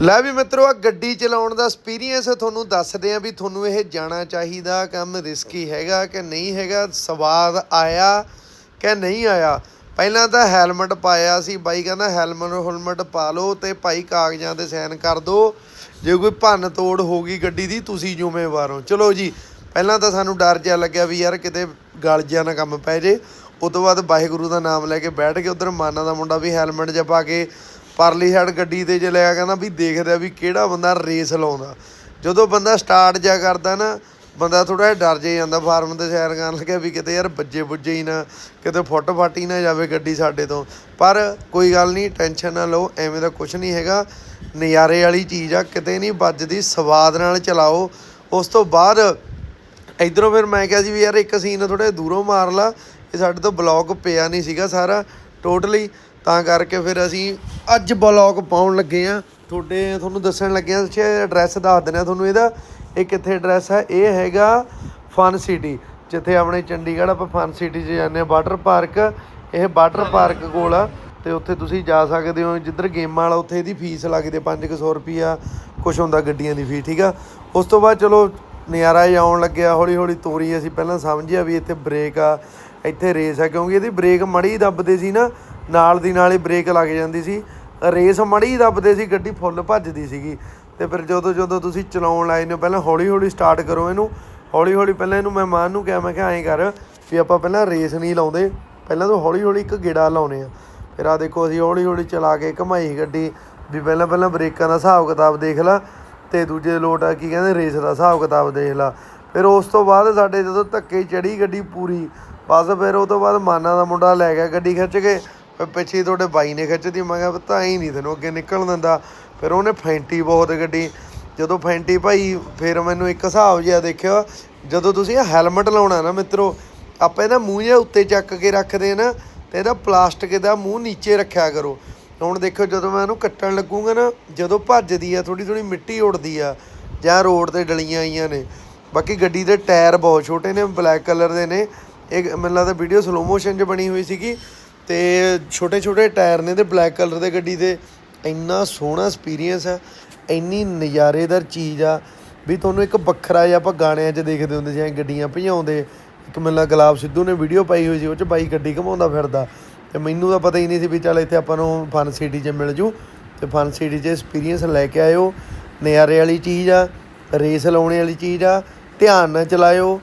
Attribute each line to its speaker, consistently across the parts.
Speaker 1: ਲੈ ਵੀ ਮਿੱਤਰੋ ਆ ਗੱਡੀ ਚਲਾਉਣ ਦਾ ਐਕਸਪੀਰੀਅੰਸ ਤੁਹਾਨੂੰ ਦੱਸਦੇ ਆ ਵੀ ਤੁਹਾਨੂੰ ਇਹ ਜਾਣਾ ਚਾਹੀਦਾ, ਕੰਮ ਰਿਸਕੀ ਹੈਗਾ ਕਿ ਨਹੀਂ ਹੈਗਾ, ਸਵਾਦ ਆਇਆ ਕਿ ਨਹੀਂ ਆਇਆ। ਪਹਿਲਾਂ ਤਾਂ ਹੈਲਮਟ ਪਾਇਆ ਸੀ, ਬਾਈ ਕਹਿੰਦਾ ਹੈਲਮਟ ਹੁਲਮਟ ਪਾ ਲਓ ਤੇ ਭਾਈ ਕਾਗਜ਼ਾਂ ਤੇ ਸਾਈਨ ਕਰ ਦਿਓ ਜੇ ਕੋਈ ਭੰਨ ਤੋੜ ਹੋ ਗਈ ਗੱਡੀ ਦੀ, ਤੁਸੀਂ ਜ਼ਿੰਮੇਵਾਰ ਹੋ। ਚਲੋ ਜੀ, ਪਹਿਲਾਂ ਤਾਂ ਸਾਨੂੰ ਡਰ ਜਿਹਾ ਲੱਗਿਆ ਵੀ ਯਾਰ ਕਿਤੇ ਗਲ ਜਿਹਾ ਨਾ ਕੰਮ ਪੈ ਜੇ। ਉਸ ਤੋਂ ਬਾਅਦ ਵਾਹਿਗੁਰੂ ਦਾ ਨਾਮ ਲੈ ਕੇ ਬੈਠ ਕੇ ਉਧਰ ਮਾਨਾ ਦਾ ਮੁੰਡਾ ਵੀ ਹੈਲਮਟ ਜਿਹਾ ਪਾ ਕੇ ਪਰਲੀ ਸਾਈਡ ਗੱਡੀ ਤੇ ਜੇ ਲਿਆ ਕਹਿੰਦਾ ਵੀ ਦੇਖਦਾ ਵੀ ਕਿਹੜਾ ਬੰਦਾ ਰੇਸ ਲਾਉਂਦਾ। ਜਦੋਂ ਬੰਦਾ ਸਟਾਰਟ ਜਾ ਕਰਦਾ ਨਾ, ਬੰਦਾ ਥੋੜਾ ਜਿਹਾ ਡਰ ਜੇ ਜਾਂਦਾ, ਫਾਰਮ ਤੇ ਸੈਰ ਕਰਨ ਲੱਗਿਆ ਵੀ ਕਿਤੇ ਯਾਰ ਬੱਜੇ ਬੁੱਜੇ ਹੀ ਨਾ, ਕਿਤੇ ਫੁੱਟ ਫਾਟੀ ਨਾ ਜਾਵੇ ਗੱਡੀ ਸਾਡੇ ਤੋਂ। ਪਰ ਕੋਈ ਗੱਲ ਨਹੀਂ ਟੈਨਸ਼ਨ ਨਾ ਲਓ, ਐਵੇਂ ਦਾ ਕੁਝ ਨਹੀਂ ਹੈਗਾ। ਨਜ਼ਾਰੇ ਵਾਲੀ ਚੀਜ਼ ਆ, ਕਿਤੇ ਨਹੀਂ ਵੱਜਦੀ, ਸਵਾਦ ਨਾਲ ਚਲਾਓ। ਉਸ ਤੋਂ ਬਾਅਦ ਇਧਰੋਂ ਫਿਰ ਮੈਂ ਕਿਹਾ ਸੀ ਵੀ ਯਾਰ ਇੱਕ ਸੀਨ ਥੋੜਾ ਦੂਰੋਂ ਮਾਰ ਲਾ, ਇਹ ਸਾਡੇ ਤੋਂ ਬਲੌਗ ਪਿਆ ਨਹੀਂ ਸੀਗਾ ਸਾਰਾ ਟੋਟਲੀ ਤਾਂ ਕਰਕੇ ਫਿਰ ਅਸੀਂ ਅੱਜ ਬਲੌਗ ਪਾਉਣ ਲੱਗੇ ਆ ਤੁਹਾਡੇ ਤੁਹਾਨੂੰ ਦੱਸਣ ਲੱਗੇ ਆ ਐਡਰੈਸ ਦੱਸ ਦਿੰਦੇ ਆ ਤੁਹਾਨੂੰ ਇਹਦਾ। ਇਹ ਕਿੱਥੇ ਐਡਰੈਸ ਹੈ? ਇਹ ਹੈਗਾ ਫਨ ਸਿਟੀ ਜਿੱਥੇ ਆਪਣੇ ਚੰਡੀਗੜ੍ਹ ਆਪਾਂ ਫਨ ਸਿਟੀ 'ਚ ਜਾਂਦੇ ਆ ਵਾਟਰ ਪਾਰਕ ਇਹ ਵਾਟਰ ਪਾਰਕ ਕੋਲ ਆ, ਤੇ ਉੱਥੇ ਤੁਸੀਂ ਜਾ ਸਕਦੇ ਹੋ। ਜਿੱਧਰ ਗੇਮਾਂ ਵਾਲਾ ਉੱਥੇ ਇਹਦੀ ਫੀਸ ਲੱਗਦੀ 500 ਰੁਪਿਆ ਕੁਛ ਹੁੰਦਾ ਗੱਡੀਆਂ ਦੀ ਫੀਸ ਠੀਕ ਆ? ਉਸ ਤੋਂ ਬਾਅਦ ਚਲੋ, ਨਜ਼ਾਰਾ ਜਿਹਾ ਆਉਣ ਲੱਗਿਆ ਹੌਲੀ ਹੌਲੀ ਤੋਰੀ ਅਸੀਂ ਪਹਿਲਾਂ ਸਮਝਿਆ ਵੀ ਇੱਥੇ ਬ੍ਰੇਕ ਆ, ਇੱਥੇ ਰੇਸ ਆ, ਕਿਉਂਕਿ ਇਹਦੀ ਬ੍ਰੇਕ ਮੜੀ ਦੱਬਦੇ ਸੀ ਨਾ ਨਾਲ ਦੀ ਨਾਲ ਹੀ ਬ੍ਰੇਕ ਲੱਗ ਜਾਂਦੀ ਸੀ। ਰੇਸ ਮੜੀ ਦੱਬਦੇ ਸੀ, ਗੱਡੀ ਫੁੱਲ ਭੱਜਦੀ ਸੀਗੀ। ਤੇ ਫਿਰ ਜਦੋਂ ਜਦੋਂ ਤੁਸੀਂ ਚਲਾਉਣ ਲਾਏ ਨੇ, ਪਹਿਲਾਂ ਹੌਲੀ ਹੌਲੀ ਸਟਾਰਟ ਕਰੋ ਇਹਨੂੰ। ਹੌਲੀ ਹੌਲੀ ਪਹਿਲਾਂ ਇਹਨੂੰ ਮਹਿਮਾਨ ਨੂੰ ਕਿਹਾ, ਮੈਂ ਕਿਹਾ, ਐਂ ਕਰ ਵੀ ਆਪਾਂ ਪਹਿਲਾਂ ਰੇਸ ਨਹੀਂ ਲਾਉਂਦੇ। ਪਹਿਲਾਂ ਤਾਂ ਹੌਲੀ ਹੌਲੀ ਇੱਕ ਗੇੜਾ ਲਾਉਨੇ ਆ। ਫਿਰ ਆ ਦੇਖੋ, ਅਸੀਂ ਹੌਲੀ ਹੌਲੀ ਚਲਾ ਕੇ ਘਮਾਈ ਗੱਡੀ। ਵੀ ਪਹਿਲਾਂ ਪਹਿਲਾਂ ਬ੍ਰੇਕਾਂ ਦਾ ਹਿਸਾਬ ਕਿਤਾਬ ਦੇਖ ਲਾ। ਤੇ ਦੂਜੇ ਲੋਟ ਆ, ਕੀ ਕਹਿੰਦੇ, ਰੇਸ ਦਾ ਹਿਸਾਬ ਕਿਤਾਬ ਦੇਖ ਲਾ। ਫਿਰ ਉਸ ਤੋਂ ਬਾਅਦ ਸਾਡੇ ਜਦੋਂ ਧੱਕੇ ਚੜੀ ਗੱਡੀ ਪੂਰੀ, ਬਸ ਫਿਰ ਉਹ ਤੋਂ ਬਾਅਦ ਮਾਨਾ ਦਾ ਮੁੰਡਾ ਲੈ ਗਿਆ ਗੱਡੀ ਖਿੱਚ ਕੇ। ਪਿੱਛੇ ਤੁਹਾਡੇ ਬਾਈ ਨੇ ਖਿੱਚਦੀ, ਮੈਂ ਕਿਹਾ ਤਾਂ ਹੀ ਨਹੀਂ ਤੈਨੂੰ ਅੱਗੇ ਨਿਕਲਣ ਦਿੰਦਾ। ਫਿਰ ਉਹਨੇ ਫੈਂਟੀ ਬਹੁਤ ਗੱਡੀ ਜਦੋਂ ਫੈਂਟੀ ਭਾਈ, ਫਿਰ ਮੈਨੂੰ ਇੱਕ ਹਿਸਾਬ ਜਿਹਾ ਦੇਖਿਆ, ਜਦੋਂ ਤੁਸੀਂ ਹੈਲਮਟ ਲਾਉਣਾ ਨਾ ਮਿੱਤਰੋ, ਆਪਾਂ ਇਹਦਾ ਮੂੰਹ ਜਿਹਾ ਉੱਤੇ ਚੱਕ ਕੇ ਰੱਖਦੇ ਆ ਨਾ, ਤੇ ਇਹਦਾ ਪਲਾਸਟਿਕ ਦਾ ਮੂੰਹ ਨੀਚੇ ਰੱਖਿਆ ਕਰੋ। ਹੁਣ ਦੇਖੋ ਜਦੋਂ ਮੈਂ ਇਹਨੂੰ ਕੱਟਣ ਲੱਗੂਗਾ ਨਾ, ਜਦੋਂ ਭੱਜਦੀ ਆ ਥੋੜੀ ਥੋੜੀ ਮਿੱਟੀ ਉੱਡਦੀ ਆ, ਜਾਂ ਰੋਡ ਤੇ ਡਲੀਆਂ ਆਈਆਂ ਨੇ। ਬਾਕੀ ਗੱਡੀ ਦੇ ਟਾਇਰ ਬਹੁਤ ਛੋਟੇ ਨੇ, ਬਲੈਕ ਕਲਰ ਦੇ ਨੇ। ਇਹ ਮੈਨੂੰ ਲੱਗਦਾ ਵੀਡੀਓ ਸਲੋ ਮੋਸ਼ਨ 'ਚ ਬਣੀ ਹੋਈ ਸੀਗੀ। ਤੇ ਛੋਟੇ ਛੋਟੇ ਟਾਇਰ ਨੇ ਤੇ ਬਲੈਕ ਕਲਰ ਦੇ ਗੱਡੀ ਦੇ। ਇੰਨਾ ਸੋਹਣਾ ਐਕਸਪੀਰੀਅੰਸ ਆ, ਇੰਨੀ ਨਜ਼ਾਰੇਦਾਰ ਚੀਜ਼ ਆ ਵੀ ਤੁਹਾਨੂੰ ਇੱਕ ਵੱਖਰਾ ਜਿਹਾ ਆਪਾਂ ਗਾਣਿਆਂ 'ਚ ਦੇਖਦੇ ਹੁੰਦੇ ਸੀ, ਐਂ ਗੱਡੀਆਂ ਭਜਾਉਂਦੇ। ਇੱਕ ਮੈਨੂੰ ਲੱਗਦਾ ਗੁਲਾਬ ਸਿੱਧੂ ਨੇ ਵੀਡੀਓ ਪਾਈ ਹੋਈ ਸੀ, ਉਹ 'ਚ ਬਾਈ ਗੱਡੀ ਘਮਾਉਂਦਾ ਫਿਰਦਾ। ਤੇ ਮੈਨੂੰ ਤਾਂ ਪਤਾ ਹੀ ਨਹੀਂ ਸੀ ਵੀ ਚੱਲ ਇੱਥੇ ਆਪਾਂ ਨੂੰ ਫਨ ਸਿਟੀ 'ਚ ਮਿਲ ਜੂ। ਤੇ ਫਨ ਸਿਟੀ 'ਚ ਐਕਸਪੀਰੀਅੰਸ ਲੈ ਕੇ ਆਇਓ। ਨਜ਼ਾਰੇ ਵਾਲੀ ਚੀਜ਼ ਆ ਰੇਸ ਲਾਉਣੇ ਵਾਲੀ ਚੀਜ਼ ਆ। ਧਿਆਨ ਨਾਲ ਚਲਾਇਓ।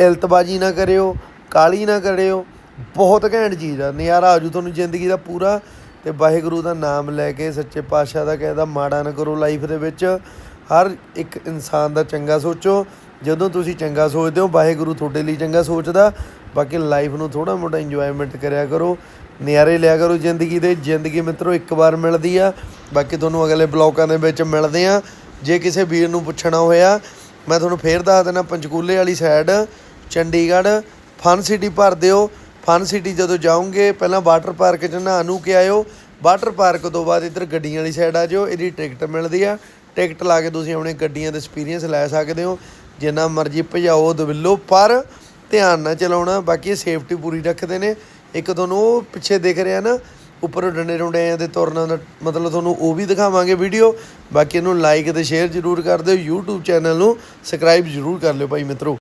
Speaker 1: ਇਲਤਬਾਜੀ ਨਾ ਕਰਿਓ ਕਾਲੀ ਨਾ ਕਰਿਓ। ਬਹੁਤ ਘੈਂਟ ਚੀਜ਼ ਆ। ਨਜ਼ਾਰਾ ਆ ਆਜੂ ਤੁਹਾਨੂੰ ਜ਼ਿੰਦਗੀ ਦਾ ਪੂਰਾ। ਤੇ ਵਾਹਿਗੁਰੂ ਦਾ ਨਾਮ ਲੈ ਕੇ, ਸੱਚੇ ਪਾਤਸ਼ਾਹ ਦਾ ਕਹਿਦਾ ਮਾੜਾ ਨਾ ਕਰੋ ਲਾਈਫ ਦੇ ਵਿੱਚ। ਹਰ ਇੱਕ ਇਨਸਾਨ ਦਾ ਚੰਗਾ ਸੋਚੋ। ਜਦੋਂ ਤੁਸੀਂ ਚੰਗਾ ਸੋਚਦੇ ਹੋ, ਵਾਹਿਗੁਰੂ ਤੁਹਾਡੇ ਲਈ ਚੰਗਾ ਸੋਚਦਾ। ਬਾਕੀ ਲਾਈਫ ਨੂੰ ਥੋੜਾ ਮੋਟਾ ਇੰਜੋਇਮੈਂਟ ਕਰਿਆ ਕਰੋ। ਨਿਆਰੇ ਲਿਆ ਕਰੋ ਜ਼ਿੰਦਗੀ ਦੇ। ਜ਼ਿੰਦਗੀ ਮਿੱਤਰੋ, ਇੱਕ ਵਾਰ ਮਿਲਦੀ ਆ। ਬਾਕੀ ਤੁਹਾਨੂੰ ਅਗਲੇ ਬਲੌਕਾਂ ਦੇ ਵਿੱਚ ਮਿਲਦੇ ਆ। ਜੇ ਕਿਸੇ ਵੀਰ ਨੂੰ ਪੁੱਛਣਾ ਹੋਇਆ, ਮੈਂ ਤੁਹਾਨੂੰ ਫੇਰ ਦੱਸ ਦਿੰਦਾ, ਪੰਚਕੂਲੇ ਵਾਲੀ ਸਾਈਡ ਚੰਡੀਗੜ੍ਹ ਫਨ ਸਿਟੀ ਭਰ ਦਿਓ। ਫਨ ਸਿਟੀ ਜਦੋਂ ਜਾਓਗੇ, ਪਹਿਲਾਂ ਵਾਟਰ ਪਾਰਕ 'ਚ ਨਹਾ ਕੇ ਆਇਓ। ਵਾਟਰ ਪਾਰਕ ਤੋਂ ਬਾਅਦ ਇੱਧਰ ਗੱਡੀਆਂ ਵਾਲੀ ਸਾਈਡ ਆ ਜਾਓ ਇਹਦੀ ਟਿਕਟ ਮਿਲਦੀ ਆ। ਟਿਕਟ ਲਾ ਕੇ ਤੁਸੀਂ ਆਪਣੇ ਗੱਡੀਆਂ ਦਾ ਐਕਸਪੀਰੀਅੰਸ ਲੈ ਸਕਦੇ ਹੋ। ਜਿੰਨਾ ਮਰਜ਼ੀ ਭਜਾਓ ਦਵਿੱਲੋ ਪਰ ਧਿਆਨ ਨਾਲ ਚਲਾਉਣਾ, ਬਾਕੀ ਸੇਫਟੀ ਪੂਰੀ ਰੱਖਦੇ ਨੇ। ਇੱਕ ਤੁਹਾਨੂੰ ਉਹ ਪਿੱਛੇ ਦਿਖ ਰਿਹਾ ਨਾ, ਉੱਪਰ ਡੰਡੇ ਡੁੰਡੇ ਦੇ ਤੁਰਨਾ ਦਾ ਮਤਲਬ ਤੁਹਾਨੂੰ ਉਹ ਵੀ ਦਿਖਾਵਾਂਗੇ ਵੀਡੀਓ ਬਾਕੀ ਇਹਨੂੰ ਲਾਈਕ ਤੇ ਸ਼ੇਅਰ ਜ਼ਰੂਰ ਕਰ ਦਿਓ, YouTube ਚੈਨਲ ਨੂੰ ਸਬਸਕ੍ਰਾਈਬ ਜ਼ਰੂਰ ਕਰ ਲਿਓ ਭਾਈ ਮਿੱਤਰੋ।